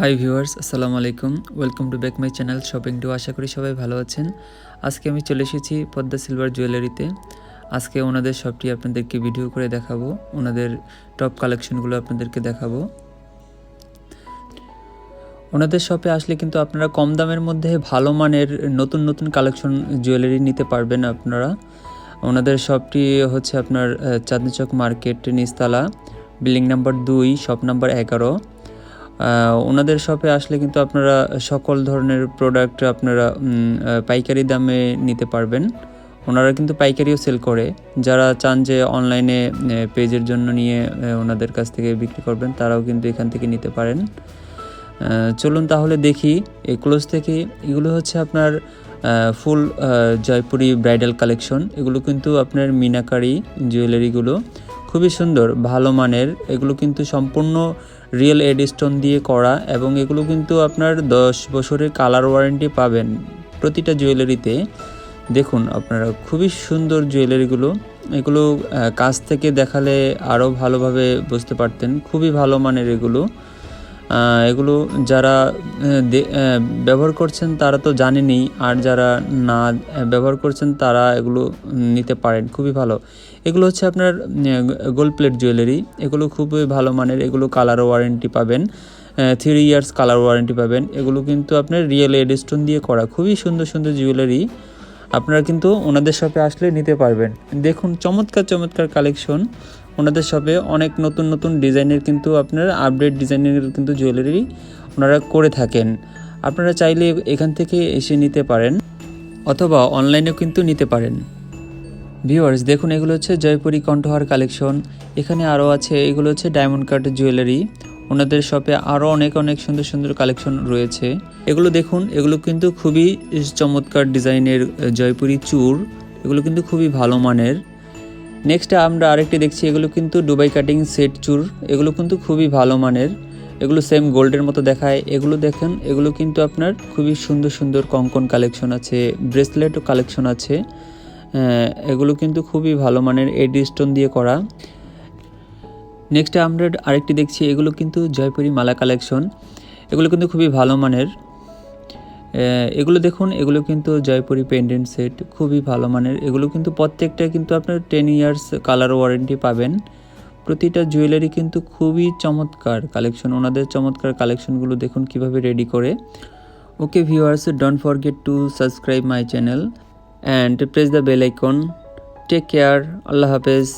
High viewers আসসালামু আলাইকুম welcome to back my channel shopping to আশা করি সবাই ভালো আছেন। আজকে আমি চলে এসেছি পদ্মা সিলভার জুয়েলারিতে আজকে ওনাদের শপটি আপনাদেরকে ভিডিও করে দেখাবো। ওনাদের টপ কালেকশনগুলো আপনাদেরকে দেখাবো। ওনাদের শপে আসলে কিন্তু আপনারা কম দামের মধ্যে ভালো মানের নতুন নতুন কালেকশন জুয়েলারি নিতে পারবেন আপনারা। ওনাদের শপটি হচ্ছে আপনার Chandni Chowk market Nistala building number দুই শপ নাম্বার এগারো। ওনাদের শপে আসলে কিন্তু আপনারা সকল ধরনের প্রোডাক্ট আপনারা পাইকারি দামে নিতে পারবেন। ওনারা কিন্তু পাইকারিও সেল করে। যারা চান যে অনলাইনে পেজের জন্য নিয়ে ওনাদের কাছ থেকে বিক্রি করবেন, তারাও কিন্তু এখান থেকে নিতে পারেন। চলুন তাহলে দেখি এই ক্লোজ থেকে এগুলো হচ্ছে আপনার ফুল জয়পুরি ব্রাইডাল কালেকশন এগুলো কিন্তু আপনার মিনাকারি জুয়েলারিগুলো খুবই সুন্দর, ভালো মানের। এগুলো কিন্তু সম্পূর্ণ রিয়েল এডিস্টোন দিয়ে করা এবং এগুলো কিন্তু আপনার দশ বছরের কালার ওয়ারেন্টি পাবেন প্রতিটা জুয়েলারিতে দেখুন আপনারা, খুবই সুন্দর জুয়েলারিগুলো এগুলো কাছ থেকে দেখালে আরও ভালোভাবে বুঝতে পারতেন। খুবই ভালো মানের এগুলো। এগুলো যারা ব্যবহার করছেন তারা তো জানেনই, আর যারা না ব্যবহার করছেন তারা এগুলো নিতে পারেন, খুবই ভালো। এগুলো হচ্ছে আপনার গোল্ড প্লেট জুয়েলারি এগুলো খুবই ভালো মানের, এগুলো কালার ওয়ারেন্টি পাবেন থ্রি ইয়ার্স কালার ওয়ারেন্টি পাবেন। এগুলো কিন্তু আপনার রিয়েল এড স্টোন দিয়ে করা, খুবই সুন্দর সুন্দর জুয়েলারি আপনারা কিন্তু ওনাদের শপে আসলে নিতে পারবেন। দেখুন, চমৎকার চমৎকার কালেকশন ওনাদের শপে অনেক নতুন নতুন ডিজাইনের কিন্তু আপনার আপডেট ডিজাইনের কিন্তু জুয়েলারি ওনারা করে থাকেন। আপনারা চাইলে এখান থেকে এসে নিতে পারেন অথবা অনলাইনেও কিন্তু নিতে পারেন। ভিউয়ার্স দেখুন, এগুলো হচ্ছে জয়পুরি কণ্ঠহার কালেকশন এখানে আরও আছে, এগুলো হচ্ছে ডায়মন্ড কাট জুয়েলারি ওনাদের শপে আরও অনেক অনেক সুন্দর সুন্দর কালেকশন রয়েছে। এগুলো দেখুন, এগুলো কিন্তু খুবই চমৎকার ডিজাইনের জয়পুরি চূড় এগুলো কিন্তু খুবই ভালো মানের। নেক্সট আমরা আরেকটি দেখছি, এগুলো কিন্তু ডুবাই কাটিং সেট চুর, এগুলো কিন্তু খুবই ভালো মানের, এগুলো সেম গোল্ডের মতো দেখায়। এগুলো দেখেন, এগুলো কিন্তু আপনার খুবই সুন্দর সুন্দর কঙ্কন কালেকশন আছে ব্রেসলেটও কালেকশন আছে। এগুলো কিন্তু খুবই ভালো মানের এডি স্টোন দিয়ে করা। নেক্সট আমরা আরেকটি দেখছি, এগুলো কিন্তু জয়পুরি মালা কালেকশন এগুলো কিন্তু খুবই ভালো মানের। এগুলো দেখুন, এগুলো কিন্তু জয়পুরি পেন্ডেন্ট সেট খুবই ভালো মানের। এগুলো কিন্তু প্রত্যেকটা কিন্তু আপনার টেন ইয়ার্স কালার ওয়ারেন্টি পাবেন। প্রতিটা জুয়েলারি কিন্তু খুবই চমৎকার কালেকশন ওনাদের চমৎকার কালেকশনগুলো দেখুন কীভাবে রেডি করে। Okay viewers don't forget to subscribe my channel and press the bell icon take care আল্লাহ হাফেজ।